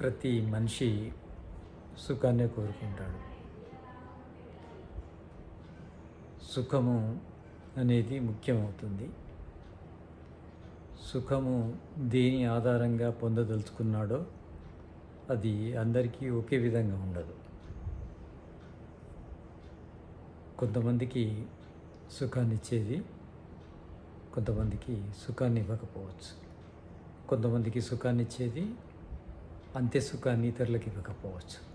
ప్రతి మనిషి సుఖాన్నే కోరుకుంటాడు. సుఖము అనేది ముఖ్యమవుతుంది. సుఖము దేని ఆధారంగా పొందదలుచుకున్నాడో అది అందరికీ ఒకే విధంగా ఉండదు. కొంతమందికి సుఖాన్ని ఇచ్చేది కొంతమందికి సుఖాన్ని ఇవ్వకపోవచ్చు. కొంతమందికి సుఖాన్ని ఇచ్చేది అంతే సుఖాన్ని ఇతరులకు ఇవ్వకపోవచ్చు.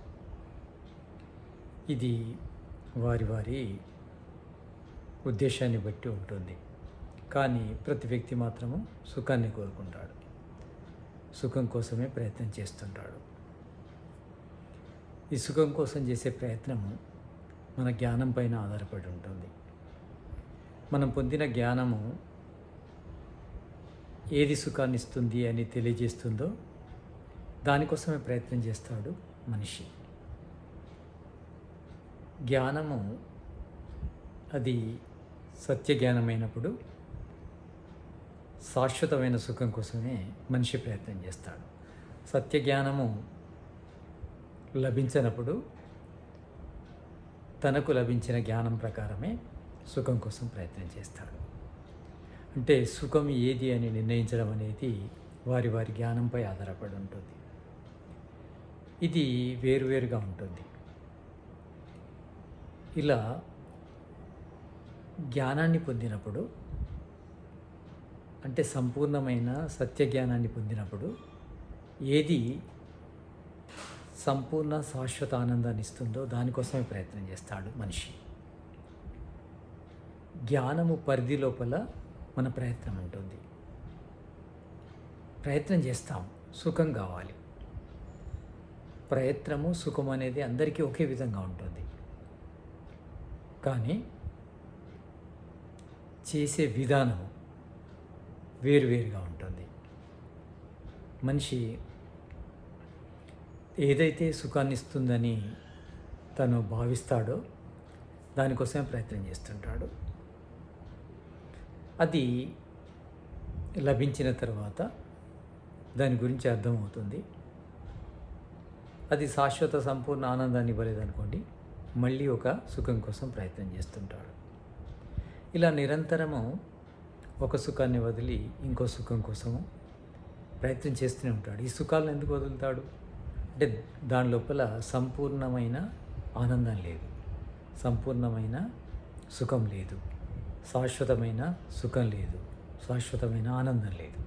ఇది వారి వారి ఉద్దేశాన్ని బట్టి ఉంటుంది. కానీ ప్రతి వ్యక్తి మాత్రము సుఖాన్ని కోరుకుంటాడు. సుఖం కోసమే ప్రయత్నం చేస్తుంటాడు. ఈ సుఖం కోసం చేసే ప్రయత్నము మన జ్ఞానం పైన ఆధారపడి ఉంటుంది. మనం పొందిన జ్ఞానము ఏది సుఖాన్ని ఇస్తుంది అని తెలియజేస్తుందో దానికోసమే ప్రయత్నం చేస్తాడు మనిషి. జ్ఞానము అది సత్య జ్ఞానమైనప్పుడు శాశ్వతమైన సుఖం కోసమే మనిషి ప్రయత్నం చేస్తాడు. సత్య జ్ఞానము లభించినప్పుడు తనకు లభించిన జ్ఞానం ప్రకారమే సుఖం కోసం ప్రయత్నం చేస్తాడు. అంటే సుఖం ఏది అని నిర్ణయించడం అనేది వారి వారి జ్ఞానంపై ఆధారపడి ఉంటుంది. ఇది వేరువేరుగా ఉంటుంది. ఇలా జ్ఞానాన్ని పొందినప్పుడు అంటే సంపూర్ణమైన సత్య జ్ఞానాన్ని పొందినప్పుడు ఏది సంపూర్ణ శాశ్వత ఆనందాన్ని ఇస్తుందో దానికోసమే ప్రయత్నం చేస్తాడు మనిషి. జ్ఞానము పరిధి లోపల మన ప్రయత్నం ఉంటుంది. ప్రయత్నం చేస్తాం. సుఖం కావాలి. ప్రయత్నము సుఖం అనేది అందరికీ ఒకే విధంగా ఉంటుంది. కానీ చేసే విధానం వేరువేరుగా ఉంటుంది. మనిషి ఏదైతే సుఖాన్ని ఇస్తుందని తను భావిస్తాడో దానికోసమే ప్రయత్నం చేస్తుంటాడు. అది లభించిన తర్వాత దాని గురించి అర్థమవుతుంది. అది శాశ్వత సంపూర్ణ ఆనందాన్ని ఇవ్వలేదనుకోండి మళ్ళీ ఒక సుఖం కోసం ప్రయత్నం చేస్తుంటాడు. ఇలా నిరంతరము ఒక సుఖాన్ని వదిలి ఇంకో సుఖం కోసము ప్రయత్నం చేస్తూనే ఉంటాడు. ఈ సుఖాలను ఎందుకు వదులుతాడు? అంటే దాని లోపల సంపూర్ణమైన ఆనందం లేదు. సంపూర్ణమైన సుఖం లేదు. శాశ్వతమైన సుఖం లేదు. శాశ్వతమైన ఆనందం లేదు.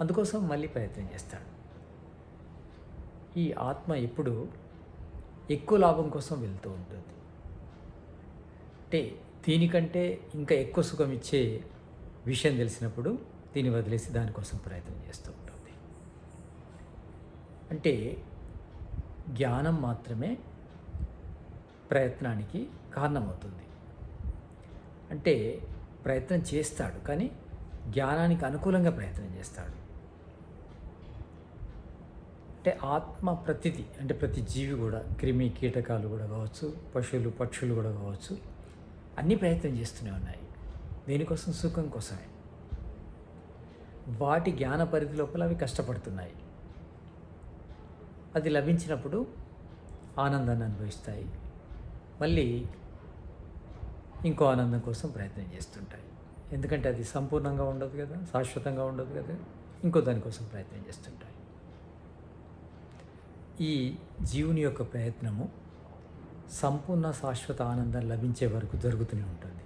అందుకోసం మళ్ళీ ప్రయత్నం చేస్తాడు. ఈ ఆత్మ ఎప్పుడు ఎక్కువ లాభం కోసం వెళ్తూ ఉంటుంది. అంటే దీనికంటే ఇంకా ఎక్కువ సుఖం ఇచ్చే విషయం తెలిసినప్పుడు దీన్ని వదిలేసి దానికోసం ప్రయత్నం చేస్తూ ఉంటుంది. అంటే జ్ఞానం మాత్రమే ప్రయత్నానికి కారణమవుతుంది. అంటే ప్రయత్నం చేస్తాడు కానీ జ్ఞానానికి అనుకూలంగా ప్రయత్నం చేస్తాడు. అంటే ఆత్మ ప్రతిది అంటే ప్రతి జీవి కూడా క్రిమి కీటకాలు కూడా కావచ్చు పశువులు పక్షులు కూడా కావచ్చు అన్నీ ప్రయత్నం చేస్తూనే ఉన్నాయి. దేనికోసం? సుఖం కోసమే. వాటి జ్ఞాన పరిధి లోపల అవి కష్టపడుతున్నాయి. అది లభించినప్పుడు ఆనందాన్ని అనుభవిస్తాయి. మళ్ళీ ఇంకో ఆనందం కోసం ప్రయత్నం చేస్తుంటాయి. ఎందుకంటే అది సంపూర్ణంగా ఉండదు కదా శాశ్వతంగా ఉండదు కదా ఇంకో దానికోసం ప్రయత్నం చేస్తుంటాయి. ఈ జీవుని యొక్క ప్రయత్నము సంపూర్ణ శాశ్వత ఆనందం లభించే వరకు జరుగుతూనే ఉంటుంది.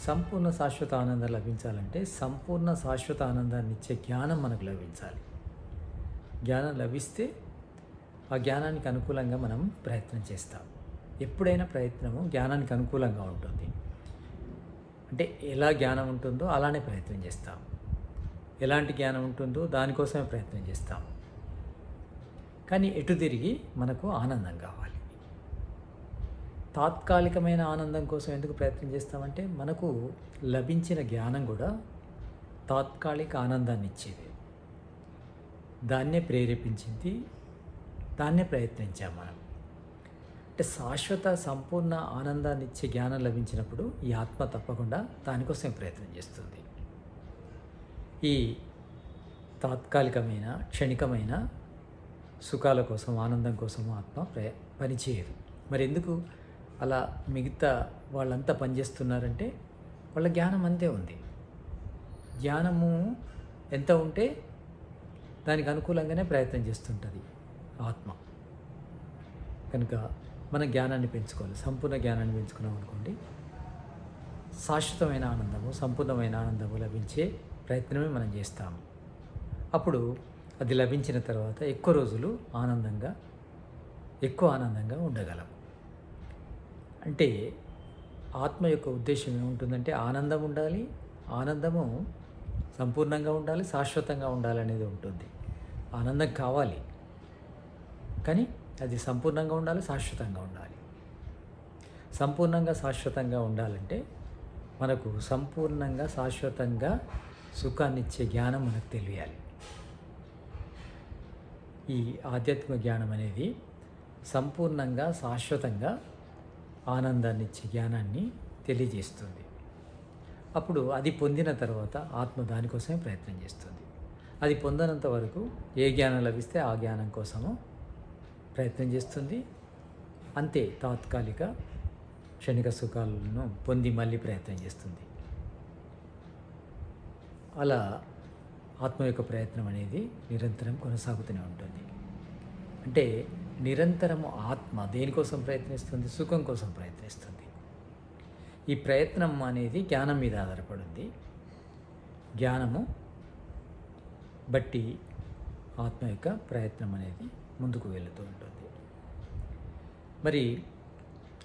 సంపూర్ణ శాశ్వత ఆనందం లభించాలంటే సంపూర్ణ శాశ్వత ఆనందాన్ని ఇచ్చే జ్ఞానం మనకు లభించాలి. జ్ఞానం లభిస్తే ఆ జ్ఞానానికి అనుకూలంగా మనం ప్రయత్నం చేస్తాం. ఎప్పుడైనా ప్రయత్నము జ్ఞానానికి అనుకూలంగా ఉంటుంది. అంటే ఎలా జ్ఞానం ఉంటుందో అలానే ప్రయత్నం చేస్తాం. ఎలాంటి జ్ఞానం ఉంటుందో దానికోసమే ప్రయత్నం చేస్తాం. కానీ ఎటు తిరిగి మనకు ఆనందం కావాలి. తాత్కాలికమైన ఆనందం కోసం ఎందుకు ప్రయత్నం చేస్తామంటే మనకు లభించిన జ్ఞానం కూడా తాత్కాలిక ఆనందాన్ని ఇచ్చేది. దాన్నే ప్రేరేపించింది దాన్నే ప్రయత్నించాం మనం. అంటే శాశ్వత సంపూర్ణ ఆనందాన్ని ఇచ్చే జ్ఞానం లభించినప్పుడు ఈ ఆత్మ తప్పకుండా దానికోసం ప్రయత్నం చేస్తుంది. ఈ తాత్కాలికమైన క్షణికమైన సుఖాల కోసం ఆనందం కోసం ఆత్మ ప్ర పనిచేయదు. మరి ఎందుకు అలా మిగతా వాళ్ళంతా పనిచేస్తున్నారంటే వాళ్ళ జ్ఞానం అంతే ఉంది. జ్ఞానము ఎంత ఉంటే దానికి అనుకూలంగానే ప్రయత్నం చేస్తుంటుంది ఆత్మ. కనుక మన జ్ఞానాన్ని పెంచుకోవాలి. సంపూర్ణ జ్ఞానాన్ని పెంచుకున్నాం అనుకోండి శాశ్వతమైన ఆనందము సంపూర్ణమైన ఆనందము లభించే ప్రయత్నమే మనం చేస్తాము. అప్పుడు అది లభించిన తర్వాత ఎక్కువ రోజులు ఆనందంగా ఎక్కువ ఆనందంగా ఉండగలం. అంటే ఆత్మ యొక్క ఉద్దేశం ఏముంటుందంటే ఆనందం ఉండాలి ఆనందము సంపూర్ణంగా ఉండాలి శాశ్వతంగా ఉండాలనేది ఉంటుంది. ఆనందం కావాలి కానీ అది సంపూర్ణంగా ఉండాలి శాశ్వతంగా ఉండాలి. సంపూర్ణంగా శాశ్వతంగా ఉండాలంటే మనకు సంపూర్ణంగా శాశ్వతంగా సుఖాన్నిచ్చే జ్ఞానం మనకు తెలియాలి. ఈ ఆధ్యాత్మిక జ్ఞానం అనేది సంపూర్ణంగా శాశ్వతంగా ఆనందాన్ని ఇచ్చే జ్ఞానాన్ని తెలియజేస్తుంది. అప్పుడు అది పొందిన తర్వాత ఆత్మ దానికోసమే ప్రయత్నం చేస్తుంది. అది పొందనంత వరకు ఏ జ్ఞానం లభిస్తే ఆ జ్ఞానం కోసము ప్రయత్నం చేస్తుంది. అంతే తాత్కాలిక క్షణిక సుఖాలను పొంది మళ్ళీ ప్రయత్నం చేస్తుంది. అలా ఆత్మ యొక్క ప్రయత్నం అనేది నిరంతరం కొనసాగుతూనే ఉంటుంది. అంటే నిరంతరము ఆత్మ దేనికోసం ప్రయత్నిస్తుంది? సుఖం కోసం ప్రయత్నిస్తుంది. ఈ ప్రయత్నం అనేది జ్ఞానం మీద ఆధారపడింది జ్ఞానము బట్టి ఆత్మ యొక్క ప్రయత్నం అనేది ముందుకు వెళుతూ ఉంటుంది. మరి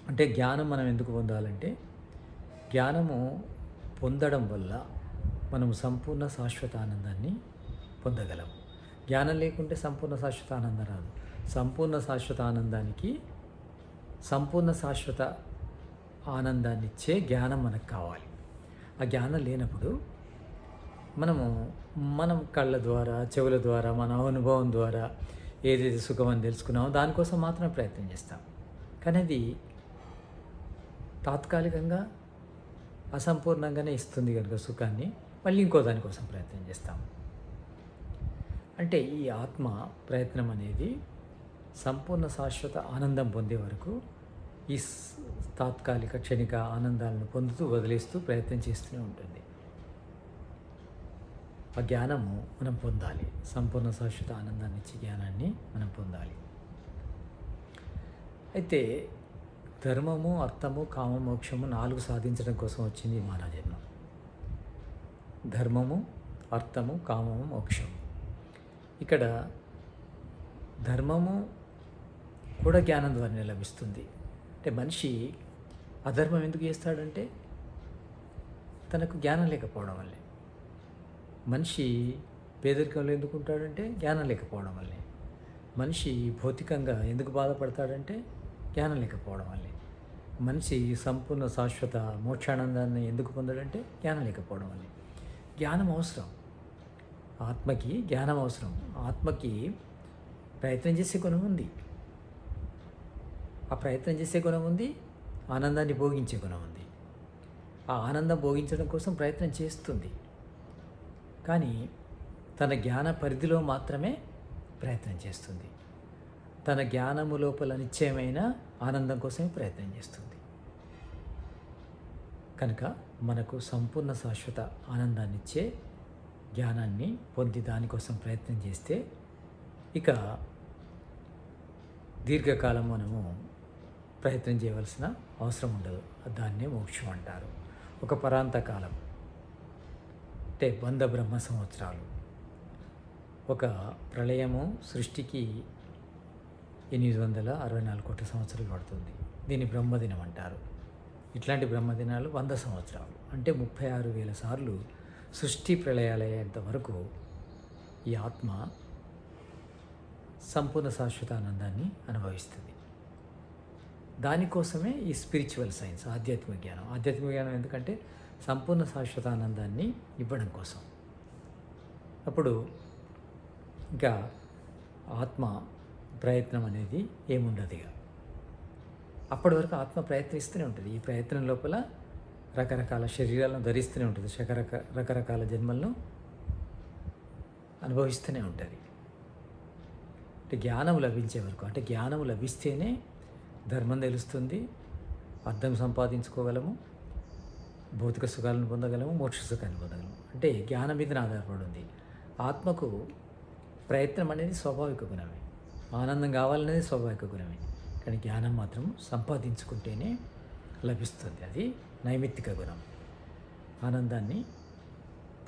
అంటే జ్ఞానం మనం ఎందుకు పొందాలంటే జ్ఞానము పొందడం వల్ల మనము సంపూర్ణ శాశ్వత ఆనందాన్ని పొందగలము జ్ఞానం లేకుంటే సంపూర్ణ శాశ్వత ఆనందం రాదు. సంపూర్ణ శాశ్వత ఆనందానికి సంపూర్ణ శాశ్వత ఆనందాన్ని ఇచ్చే జ్ఞానం మనకు కావాలి. ఆ జ్ఞానం లేనప్పుడు మనము మనం కళ్ళ ద్వారా చెవుల ద్వారా మన అనుభవం ద్వారా ఏదైతే సుఖం అని తెలుసుకున్నామో దానికోసం మాత్రమే ప్రయత్నం చేస్తాం. కానీ అది తాత్కాలికంగా అసంపూర్ణంగానే ఇస్తుంది కనుక సుఖాన్ని మళ్ళీ ఇంకో దానికోసం ప్రయత్నం చేస్తాం. అంటే ఈ ఆత్మ ప్రయత్నం అనేది సంపూర్ణ శాశ్వత ఆనందం పొందే వరకు ఈ తాత్కాలిక క్షణిక ఆనందాలను పొందుతూ వదిలేస్తూ ప్రయత్నం చేస్తూనే ఉంటుంది. ఆ జ్ఞానము మనం పొందాలి. సంపూర్ణ శాశ్వత ఆనందాన్ని ఇచ్చే జ్ఞానాన్ని మనం పొందాలి. అయితే ధర్మము అర్థము కామ మోక్షము నాలుగు సాధించడం కోసం వచ్చింది మానవ జన్మ ధర్మము అర్థము కామము మోక్షము. ఇక్కడ ధర్మము కూడా జ్ఞానం ద్వారానే లభిస్తుంది. అంటే మనిషి అధర్మం ఎందుకు చేస్తాడంటే తనకు జ్ఞానం లేకపోవడం వల్లే. మనిషి పేదరికంలో ఎందుకు ఉంటాడంటే జ్ఞానం లేకపోవడం వల్లే. మనిషి భౌతికంగా ఎందుకు బాధపడతాడంటే జ్ఞానం లేకపోవడం వల్లే. మనిషి సంపూర్ణ శాశ్వత మోక్షానందాన్ని ఎందుకు పొందడంటే జ్ఞానం లేకపోవడం వల్లే. జ్ఞానం అవసరం. ఆత్మకి జ్ఞానం అవసరం. ఆత్మకి ప్రయత్నం చేసే గుణం ఉంది. ఆ ప్రయత్నం చేసే గుణం ఉంది ఆనందాన్ని భోగించే గుణం ఉంది. ఆ ఆనందం భోగించడం కోసం ప్రయత్నం చేస్తుంది. కానీ తన జ్ఞాన పరిధిలో మాత్రమే ప్రయత్నం చేస్తుంది. తన జ్ఞానము లోపల నిశ్చయమైన ఆనందం కోసమే ప్రయత్నం చేస్తుంది. కనుక మనకు సంపూర్ణ శాశ్వత ఆనందాన్ని ఇచ్చే జ్ఞానాన్ని పొంది దానికోసం ప్రయత్నం చేస్తే ఇక దీర్ఘకాలం మనము ప్రయత్నం చేయవలసిన అవసరం ఉండదు. దాన్నే మోక్షం అంటారు. ఒక పరాంతకాలం అంటే బంధ బ్రహ్మ సంవత్సరాలు. ఒక ప్రళయము సృష్టికి ఎనిమిది వందల అరవై నాలుగు కోట్ల సంవత్సరాలు పడుతుంది. దీన్ని బ్రహ్మదినం అంటారు. ఇట్లాంటి బ్రహ్మదినాలు వంద సంవత్సరాలు. అంటే ముప్పై ఆరు వేల సార్లు సృష్టి ప్రళయాలయ్యేంత వరకు ఈ ఆత్మ సంపూర్ణ శాశ్వత ఆనందాన్ని అనుభవిస్తుంది. దానికోసమే ఈ స్పిరిచువల్ సైన్స్ ఆధ్యాత్మిక జ్ఞానం. ఆధ్యాత్మిక జ్ఞానం ఎందుకంటే సంపూర్ణ శాశ్వత ఆనందాన్ని ఇవ్వడం కోసం. అప్పుడు ఇంకా ఆత్మ ప్రయత్నం అనేది ఏముండదు ఇక. అప్పటి వరకు ఆత్మ ప్రయత్నిస్తూనే ఉంటుంది. ఈ ప్రయత్నం లోపల రకరకాల శరీరాలను ధరిస్తూనే ఉంటుంది. రకరక రకరకాల జన్మలను అనుభవిస్తూనే ఉంటుంది. అంటే జ్ఞానం లభించే వరకు అంటే జ్ఞానం లభిస్తేనే ధర్మం తెలుస్తుంది. అర్థం సంపాదించుకోగలము. భౌతిక సుఖాలను పొందగలము. మోక్ష సుఖాన్ని పొందగలము. అంటే జ్ఞానం మీద ఆధారపడి ఉంది. ఆత్మకు ప్రయత్నం అనేది స్వాభావిక గుణమే. ఆనందం కావాలనేది స్వాభావిక గుణమే. కానీ జ్ఞానం మాత్రం సంపాదించుకుంటేనే లభిస్తుంది. అది నైమిత్తిక గుణం. ఆనందాన్ని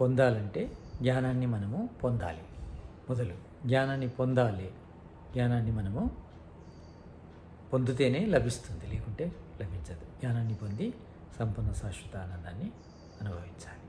పొందాలంటే జ్ఞానాన్ని మనము పొందాలి. మొదలు జ్ఞానాన్ని పొందాలి. జ్ఞానాన్ని మనము పొందితేనే లభిస్తుంది. లేకుంటే లభించదు. జ్ఞానాన్ని పొంది సంపూర్ణ శాశ్వత ఆనందాన్ని అనుభవించాలి.